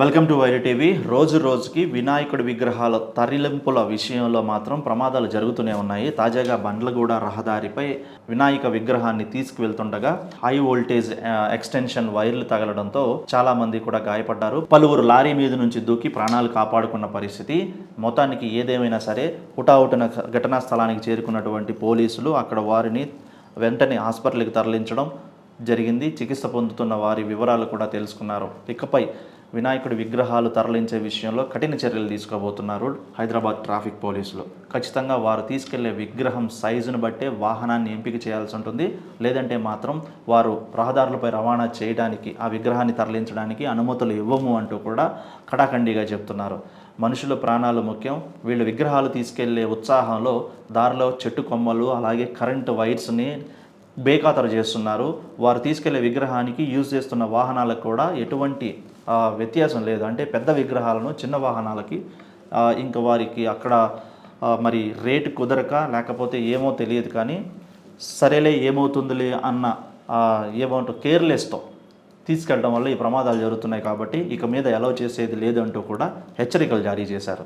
Welcome to వైరి TV. రోజు రోజుకి వినాయకుడి విగ్రహాల తరలింపుల విషయంలో మాత్రం ప్రమాదాలు జరుగుతూనే ఉన్నాయి. తాజాగా బండ్లగూడ రహదారిపై వినాయక విగ్రహాన్ని తీసుకువెళ్తుండగా హై వోల్టేజ్ ఎక్స్టెన్షన్ వైర్లు తగలడంతో చాలా మంది కూడా గాయపడ్డారు. పలువురు లారీ మీద నుంచి దూకి ప్రాణాలు కాపాడుకున్న పరిస్థితి. మొత్తానికి ఏదేమైనా సరే హుటాహుటిన ఘటనా స్థలానికి చేరుకున్నటువంటి పోలీసులు అక్కడ వారిని వెంటనే హాస్పిటల్కి తరలించడం జరిగింది. చికిత్స పొందుతున్న వారి వివరాలు కూడా తెలుసుకున్నారు. ఇకపై వినాయకుడి విగ్రహాలు తరలించే విషయంలో కఠిన చర్యలు తీసుకోబోతున్నారు హైదరాబాద్ ట్రాఫిక్ పోలీసులు. ఖచ్చితంగా వారు తీసుకెళ్ళే విగ్రహం సైజును బట్టే వాహనాన్ని ఎంపిక చేయాల్సి ఉంటుంది. లేదంటే మాత్రం వారు రహదారులపై రవాణా చేయడానికి ఆ విగ్రహాన్ని తరలించడానికి అనుమతులు ఇవ్వము అంటూ కూడా కడాఖండిగా చెప్తున్నారు. మనుషుల ప్రాణాలు ముఖ్యం. వీళ్ళు విగ్రహాలు తీసుకెళ్ళే ఉత్సాహంలో దారిలో చెట్టు కొమ్మలు అలాగే కరెంటు వైర్స్ని బేఖాతరు చేస్తున్నారు. వారు తీసుకెళ్ళే విగ్రహానికి యూజ్ చేస్తున్న వాహనాలకు కూడా ఎటువంటి వ్యత్యాసం లేదు. అంటే పెద్ద విగ్రహాలను చిన్న వాహనాలకి ఇంకా వారికి అక్కడ మరి రేటు కుదరక లేకపోతే ఏమో తెలియదు కానీ సరేలే ఏమవుతుందిలే అన్న ఆ, ఏమంటారు కేర్లెస్తో తీసుకెళ్ళడం వల్ల ఈ ప్రమాదాలు జరుగుతున్నాయి కాబట్టి ఇక మీద అలౌ చేసేది లేదంటూ కూడా హెచ్చరికలు జారీ చేశారు.